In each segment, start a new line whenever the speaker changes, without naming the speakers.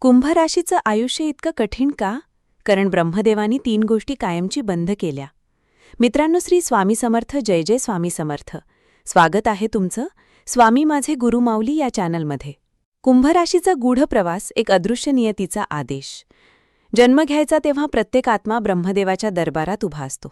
कुंभराशीचं आयुष्य इतकं कठीण का? कारण ब्रह्मदेवानी तीन गोष्टी कायमची बंद केल्या. मित्रांनो श्री स्वामी समर्थ जय जय स्वामी समर्थ. स्वागत आहे तुमचं स्वामी माझे गुरुमाऊली या चॅनलमध्ये. कुंभराशीचा गूढ प्रवास एक अदृश्य नियतीचा आदेश. जन्म घ्यायचा तेव्हा प्रत्येक आत्मा ब्रह्मदेवाच्या दरबारात उभा असतो.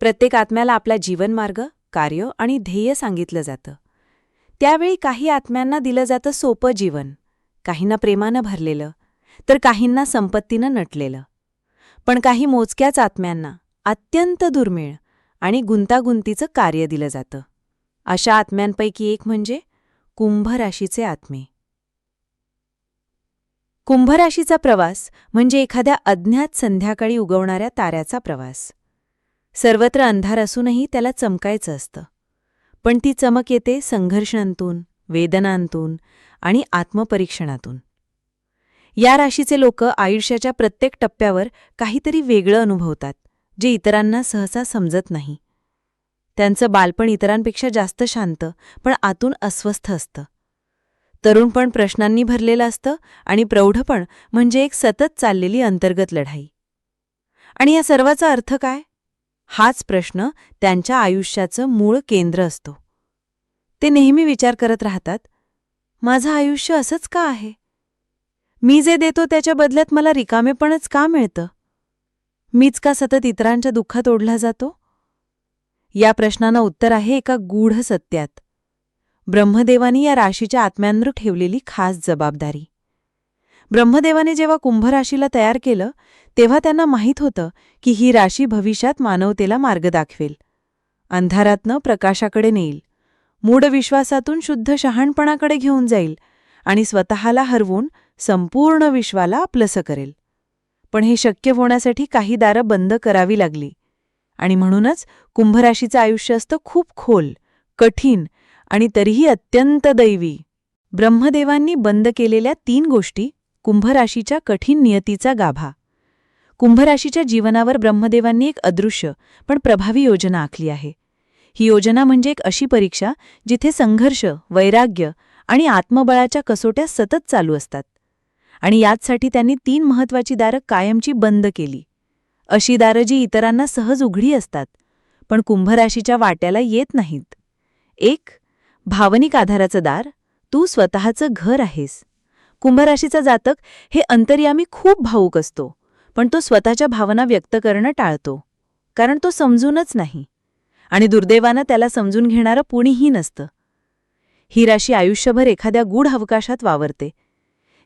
प्रत्येक आत्म्याला आपला जीवनमार्ग कार्य आणि ध्येय सांगितलं जातं. त्यावेळी काही आत्म्यांना दिलं जातं सोपं जीवन. काहींना प्रेमानं भरलेलं तर काहींना संपत्तीनं नटलेलं. पण काही मोजक्याच आत्म्यांना अत्यंत दुर्मिळ आणि गुंतागुंतीचं कार्य दिलं जातं. अशा आत्म्यांपैकी एक म्हणजे कुंभ राशीचे आत्मे. कुंभ राशीचा प्रवास म्हणजे एखाद्या अज्ञात संध्याकाळी उगवणाऱ्या ताऱ्याचा प्रवास. सर्वत्र अंधार असूनही त्याला चमकायचं असतं. पण ती चमक येते संघर्षांतून वेदनांतून आणि आत्मपरीक्षणातून. या राशीचे लोक आयुष्याच्या प्रत्येक टप्प्यावर काहीतरी वेगळं अनुभवतात जे इतरांना सहसा समजत नाही. त्यांचं बालपण इतरांपेक्षा जास्त शांत पण आतून अस्वस्थ असतं. तरुणपण प्रश्नांनी भरलेलं असतं आणि प्रौढपण म्हणजे एक सतत चाललेली अंतर्गत लढाई. आणि या सर्वाचा अर्थ काय? हाच प्रश्न त्यांच्या आयुष्याचं मूळ केंद्र असतो. ते नेहमी विचार करत राहतात माझं आयुष्य असंच का आहे? मी जे देतो त्याच्या बदल्यात मला रिकामेपणच का मिळतं? मीच का सतत इतरांच्या दुःखात ओढला जातो? या प्रश्नानं उत्तर आहे एका गूढ सत्यात. ब्रह्मदेवानी या राशीच्या आत्म्यांवर ठेवलेली खास जबाबदारी. ब्रह्मदेवाने जेव्हा कुंभराशीला तयार केलं तेव्हा त्यांना माहीत होतं की ही राशी भविष्यात मानवतेला मार्ग दाखवेल. अंधारातनं प्रकाशाकडे नेईल. मूढ विश्वासातून शुद्ध शहाणपणाकडे घेऊन जाईल आणि स्वतःला हरवून संपूर्ण विश्वाला आपलंसं करेल. पण हे शक्य होण्यासाठी काही दारं बंद करावी लागली. आणि म्हणूनच कुंभराशीचं आयुष्य असतं खूप खोल कठीण आणि तरीही अत्यंत दैवी. ब्रह्मदेवांनी बंद केलेल्या तीन गोष्टी कुंभराशीच्या कठीण नियतीचा गाभा. कुंभराशीच्या जीवनावर ब्रह्मदेवांनी एक अदृश्य पण प्रभावी योजना आखली आहे. ही योजना म्हणजे एक अशी परीक्षा जिथे संघर्ष वैराग्य आणि आत्मबळाच्या कसोट्या सतत चालू असतात. आणि याचसाठी त्यांनी तीन महत्वाची दारं कायमची बंद केली. अशी दारं जी इतरांना सहज उघडी असतात पण कुंभराशीच्या वाट्याला येत नाहीत. एक भावनिक आधाराचं दार तू स्वतःचं घर आहेस. कुंभराशीचा जातक हे अंतर्यामी खूप भाऊक असतो पण तो स्वतःच्या भावना व्यक्त करणं टाळतो कारण तो समजूनच नाही. आणि दुर्दैवानं त्याला समजून घेणारं कुणीही नसतं. ही राशी आयुष्यभर एखाद्या गूढ अवकाशात वावरते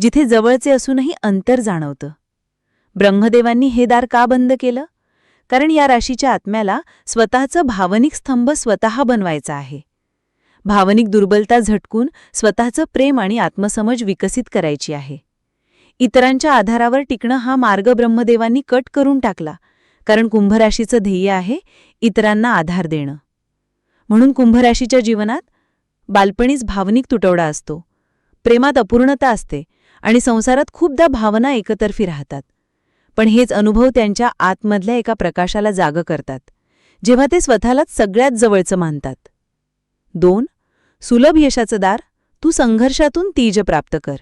जिथे जवळचे असूनही अंतर जाणवतं. ब्रह्मदेवांनी हे दार का बंद केलं? कारण या राशीच्या आत्म्याला स्वतःचं भावनिक स्तंभ स्वतः बनवायचा आहे. भावनिक दुर्बलता झटकून स्वतःचं प्रेम आणि आत्मसमज विकसित करायची आहे. इतरांच्या आधारावर टिकणं हा मार्ग ब्रह्मदेवांनी कट करून टाकला. कारण कुंभराशीचं ध्येय आहे इतरांना आधार देणं. म्हणून कुंभराशीच्या जीवनात बालपणीच भावनिक तुटवडा असतो. प्रेमात अपूर्णता असते आणि संसारात खूपदा भावना एकतर्फी राहतात. पण हेच अनुभव त्यांच्या आतमधल्या एका प्रकाशाला जाग करतात जेव्हा ते स्वतःलाच सगळ्यात जवळचं मानतात. दोन सुलभ यशाचं दार तू संघर्षातून तीज प्राप्त कर.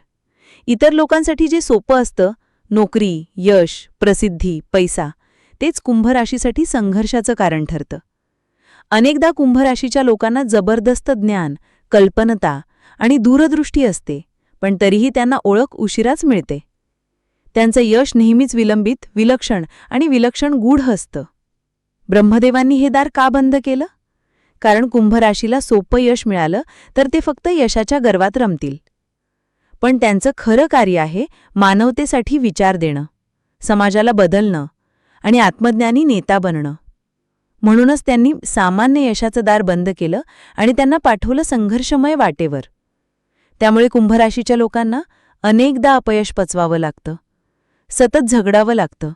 इतर लोकांसाठी जे सोपं असतं नोकरी यश प्रसिद्धी पैसा तेच कुंभराशीसाठी संघर्षाचं कारण ठरतं. अनेकदा कुंभराशीच्या लोकांना जबरदस्त ज्ञान कल्पनता आणि दूरदृष्टी असते पण तरीही त्यांना ओळख उशिराच मिळते. त्यांचं यश नेहमीच विलंबित विलक्षण आणि विलक्षण गूढ असतं. ब्रह्मदेवांनी हे दार का बंद केलं? कारण कुंभराशीला सोपं यश मिळालं तर ते फक्त यशाच्या गर्वात रमतील. पण त्यांचं खरं कार्य आहे मानवतेसाठी विचार देणं समाजाला बदलणं आणि आत्मज्ञानी नेता बनणं. म्हणूनच त्यांनी सामान्य यशाचं दार बंद केलं आणि त्यांना पाठवलं संघर्षमय वाटेवर. त्यामुळे कुंभराशीच्या लोकांना अनेकदा अपयश पचवावं लागतं. सतत झगडावं लागतं.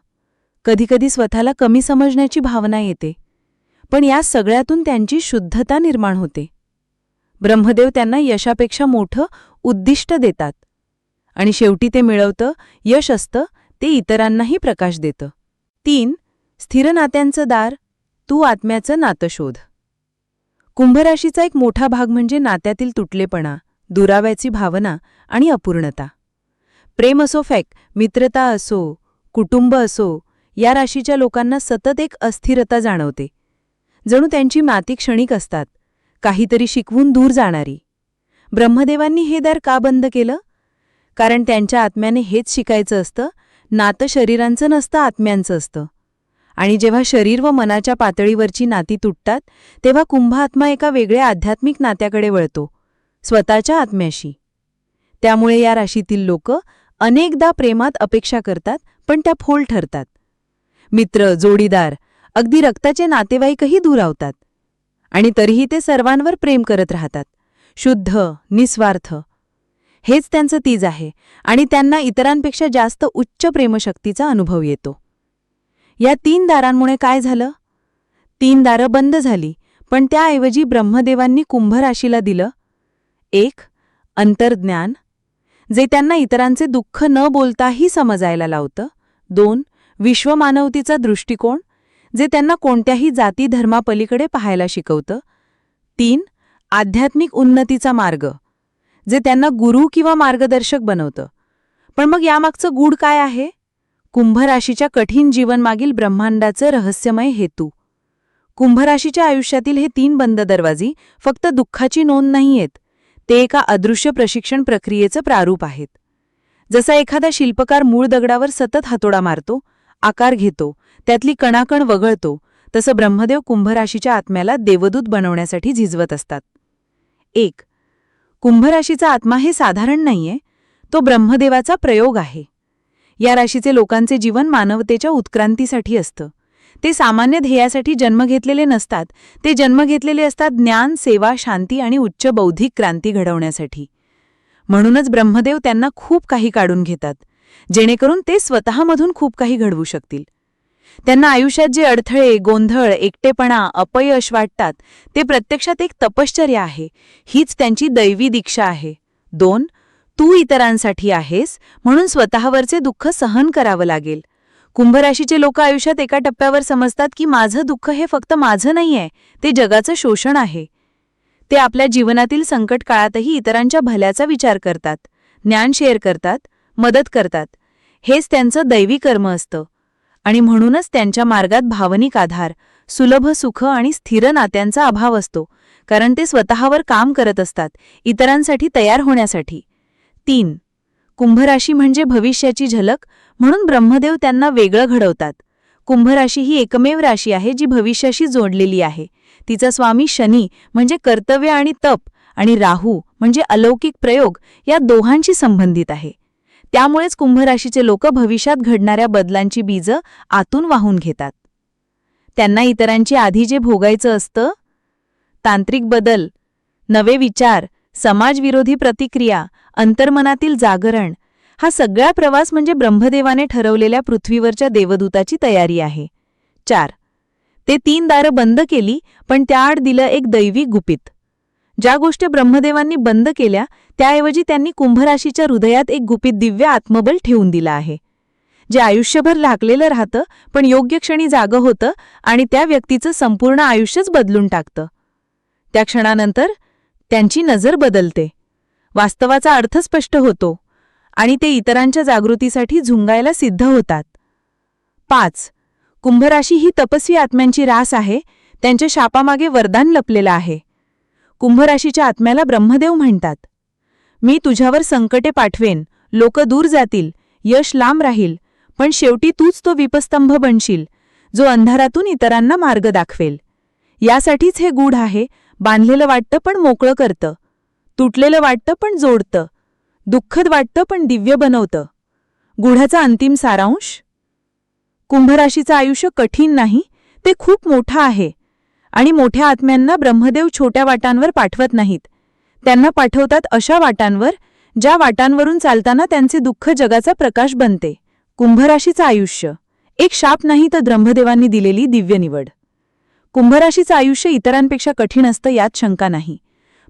कधीकधी स्वतःला कमी समजण्याची भावना येते. पण या सगळ्यातून त्यांची शुद्धता निर्माण होते. ब्रह्मदेव त्यांना यशापेक्षा मोठं उद्दिष्ट देतात. आणि शेवटी ते मिळवतं यश असतं ते इतरांनाही प्रकाश देतं. तीन स्थिर नात्यांचं दार तू आत्म्याचं नातं शोध. कुंभराशीचा एक मोठा भाग म्हणजे नात्यातील तुटलेपणा दुराव्याची भावना आणि अपूर्णता. प्रेम असो फॅक मित्रता असो कुटुंब असो या राशीच्या लोकांना सतत एक अस्थिरता जाणवते. जणू त्यांची माती क्षणिक असतात काहीतरी शिकवून दूर जाणारी. ब्रह्मदेवांनी हे दार का बंद केलं? कारण त्यांच्या आत्म्याने हेच शिकायचं असतं नातं शरीरांचं नसतं आत्म्यांचं असतं. आणि जेव्हा शरीर व मनाच्या पातळीवरची नाती तुटतात तेव्हा कुंभ आत्मा एका वेगळ्या आध्यात्मिक नात्याकडे वळतो स्वतःच्या आत्म्याशी. त्यामुळे या राशीतील लोक अनेकदा प्रेमात अपेक्षा करतात पण त्या फोल ठरतात. मित्र जोडीदार अगदी रक्ताचे नातेवाईकही दुरावतात. आणि तरीही ते सर्वांवर प्रेम करत राहतात. शुद्ध निस्वार्थ हेच त्यांचं तीज आहे आणि त्यांना इतरांपेक्षा जास्त उच्च प्रेमशक्तीचा अनुभव येतो. या तीन दारांमुळे काय झालं? तीन दारं बंद झाली पण त्याऐवजी ब्रह्मदेवांनी कुंभराशीला दिलं. एक अंतर्ज्ञान जे त्यांना इतरांचे दुःख न बोलताही समजायला लावतं. दोन विश्वमानवतीचा दृष्टिकोन जे त्यांना कोणत्याही जाती धर्मापलीकडे पाहायला शिकवतं. तीन आध्यात्मिक उन्नतीचा मार्ग. जे त्यांना गुरु किंवा मार्गदर्शक बनवतं. पण मग यामागचं गूढ काय आहे? कुंभराशीच्या कठीण जीवनमागील ब्रह्मांडाचं रहस्यमय हेतू. कुंभराशीच्या आयुष्यातील हे तीन बंद दरवाजी फक्त दुःखाची नोंद नाहीयेत ते एका अदृश्य प्रशिक्षण प्रक्रियेचं प्रारूप आहेत. जसा एखादा शिल्पकार मूळ दगडावर सतत हातोडा मारतो आकार घेतो त्यातली कणाकण वगळतो तसं ब्रह्मदेव कुंभराशीच्या आत्म्याला देवदूत बनवण्यासाठी झिजवत असतात. एक कुंभराशीचा आत्मा हे साधारण नाहीये तो ब्रह्मदेवाचा प्रयोग आहे. या राशीचे लोकांचे जीवन मानवतेच्या उत्क्रांतीसाठी असतं. ते सामान्य ध्येयासाठी जन्म घेतलेले नसतात ते जन्म घेतलेले असतात ज्ञान सेवा शांती आणि उच्च बौद्धिक क्रांती घडवण्यासाठी. म्हणूनच ब्रह्मदेव त्यांना खूप काही काढून घेतात जेणेकरून ते स्वतःमधून खूप काही घडवू शकतील. त्यांना आयुष्यात जे अडथळे गोंधळ एकटेपणा अपयश वाटतात ते प्रत्यक्षात एक तपश्चर्या आहे. हीच त्यांची दैवी दीक्षा आहे. दोन तू इतरांसाठी आहेस म्हणून स्वतःवरचे दुःख सहन करावं लागेल. कुंभराशीचे लोक आयुष्यात एका टप्प्यावर समजतात की माझं दुःख हे फक्त माझं नाहीये ते जगाचं शोषण आहे. ते आपल्या जीवनातील संकट काळातही इतरांच्या भल्याचा विचार करतात ज्ञान शेअर करतात मदत करतात. हेच त्यांचं दैवी कर्म असतं. आणि म्हणूनच त्यांच्या मार्गात भावनिक आधार सुलभ सुख आणि स्थिर नात्यांचा अभाव असतो कारण ते स्वतःवर काम करत असतात इतरांसाठी तयार होण्यासाठी. तीन कुंभराशी म्हणजे भविष्याची झलक म्हणून ब्रह्मदेव त्यांना वेगळं घडवतात. कुंभराशी ही एकमेव राशी आहे जी भविष्याशी जोडलेली आहे. तिचा स्वामी शनी म्हणजे कर्तव्य आणि तप आणि राहू म्हणजे अलौकिक प्रयोग या दोघांशी संबंधित आहे. त्यामुळेच कुंभराशीचे लोक भविष्यात घडणाऱ्या बदलांची बीजं आतून वाहून घेतात. त्यांना इतरांची आधी जे भोगायचं असतं तांत्रिक बदल नवे विचार समाजविरोधी प्रतिक्रिया अंतर्मनातील जागरण हा सगळा प्रवास म्हणजे ब्रह्मदेवाने ठरवलेल्या पृथ्वीवरच्या देवदूताची तयारी आहे. चार. ते तीन दारं बंद केली पण त्याआड दिलं एक दैवी गुपित. ज्या गोष्टी ब्रह्मदेवांनी बंद केल्या त्याऐवजी त्यांनी कुंभराशीच्या हृदयात एक गुपित दिव्य आत्मबल ठेवून दिलं आहे. जे आयुष्यभर लागलेलं राहतं पण योग्य क्षणी जागं होतं आणि त्या व्यक्तीचं संपूर्ण आयुष्यच बदलून टाकतं. त्या क्षणानंतर त्यांची नजर बदलते. वास्तवाचा अर्थ स्पष्ट होतो आणि ते इतरांच्या जागृतीसाठी झुंगायला सिद्ध होतात. पाच. कुंभराशी ही तपस्वी आत्म्यांची रास आहे त्यांच्या शापामागे वरदान लपलेलं आहे. कुंभराशीच्या आत्म्याला ब्रह्मदेव म्हणतात. मी तुझ्यावर संकटे पाठवेन लोक दूर जातील यश लांब राहील पण शेवटी तूच तो विपस्तंभ बनशील जो अंधारातून इतरांना मार्ग दाखवेल. यासाठीच हे गूढ आहे बांधलेलं वाटतं पण मोकळं करतं. तुटलेलं वाटतं पण जोडतं. दुःखद वाटतं पण दिव्य बनवतं. गुढाचा अंतिम सारांश? कुंभराशीचं आयुष्य कठीण नाही ते खूप मोठं आहे. आणि मोठ्या आत्म्यांना ब्रह्मदेव छोट्या वाटांवर पाठवत नाहीत. त्यांना पाठवतात अशा वाटांवर ज्या वाटांवरून चालताना त्यांचे दुःख जगाचा प्रकाश बनते. कुंभराशीचं आयुष्य. एक शाप नाही तर ब्रह्मदेवांनी दिलेली दिव्य निवड. कुंभराशीचं आयुष्य इतरांपेक्षा कठीण असतं यात शंका नाही.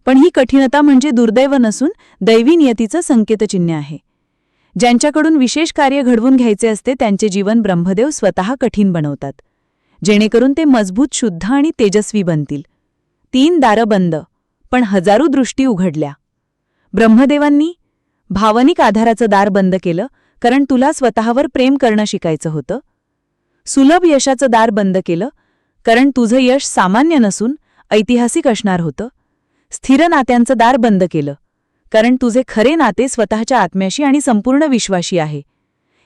पण ही कठीणता म्हणजे दुर्दैव नसून दैवी नियतीचं संकेतचिन्ह आहे. ज्यांच्याकडून विशेष कार्य घडवून घ्यायचे असते त्यांचे जीवन ब्रह्मदेव स्वतः कठीण बनवतात. जेणेकरून ते मजबूत शुद्ध आणि तेजस्वी बनतील. तीन दारं बंद पण हजारो दृष्टी उघडल्या. ब्रह्मदेवांनी भावनिक आधाराचं दार बंद केलं कारण तुला स्वतःवर प्रेम करणं शिकायचं होतं. सुलभ यशाचं दार बंद केलं कारण तुझं यश सामान्य नसून ऐतिहासिक असणार होतं. स्थिर नात्यांचं दार बंद केलं कारण तुझे खरे नाते स्वतःच्या आत्म्याशी आणि संपूर्ण विश्वाशी आहे.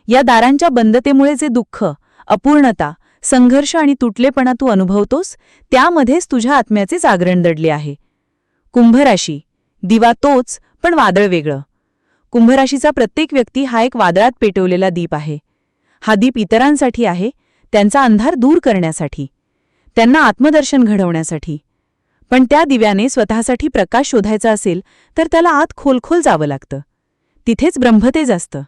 या दारांच्या बंदतेमुळे जे दुःख अपूर्णता संघर्ष आणि तुटलेपणा तू अनुभवतोस त्यामध्येच तुझ्या आत्म्याचे जागरण दडले आहे. कुंभराशी. दिवा तोच पण वादळ वेगळं. कुंभराशीचा प्रत्येक व्यक्ती हा एक वादळात पेटवलेला दीप आहे. हा दीप इतरांसाठी आहे त्यांचा अंधार दूर करण्यासाठी. त्यांना आत्मदर्शन घडवण्यासाठी. पण त्या दिव्याने स्वतःसाठी प्रकाश शोधायचा असेल तर त्याला आत खोलखोल जावं लागतं. तिथेच ब्रह्मतेज असतं.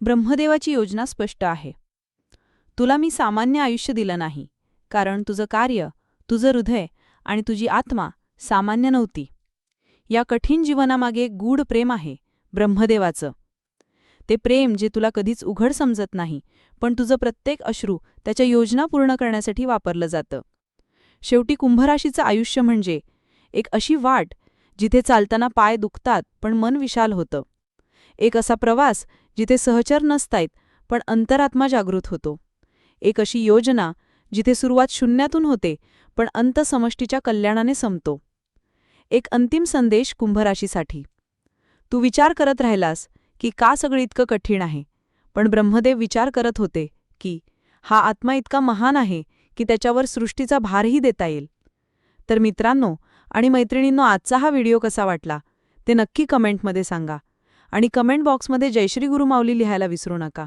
ब्रह्मदेवाची योजना स्पष्ट आहे. तुला मी सामान्य आयुष्य दिलं नाही कारण तुझं कार्य तुझं हृदय आणि तुझी आत्मा सामान्य नव्हती. या कठीण जीवनामागे गूढ प्रेम आहे ब्रह्मदेवाचं. ते प्रेम जे तुला कधीच उघड समजत नाही पण तुझं प्रत्येक अश्रू त्याच्या योजना पूर्ण करण्यासाठी वापरलं जातं. शेवटी कुंभराशीचं आयुष्य म्हणजे एक अशी वाट जिथे चालताना पाय दुखतात पण मन विशाल होतं. एक असा प्रवास जिथे सहचर नसतायत पण अंतरात्मा जागृत होतो. एक अशी योजना जिथे सुरुवात शून्यातून होते पण अंत समष्टीच्या कल्याणाने संपतो. एक अंतिम संदेश कुंभराशीसाठी. तू विचार करत राहिलास की का सगळं इतकं कठीण आहे? पण ब्रह्मदेव विचार करत होते की हा आत्मा इतका महान आहे की त्याच्यावर सृष्टीचा भारही देता येईल. तर मित्रांनो आणि मैत्रिणींनो आजचा हा व्हिडिओ कसा वाटला ते नक्की कमेंटमध्ये सांगा. आणि कमेंट बॉक्समध्ये जयश्री गुरुमाऊली लिहायला विसरू नका.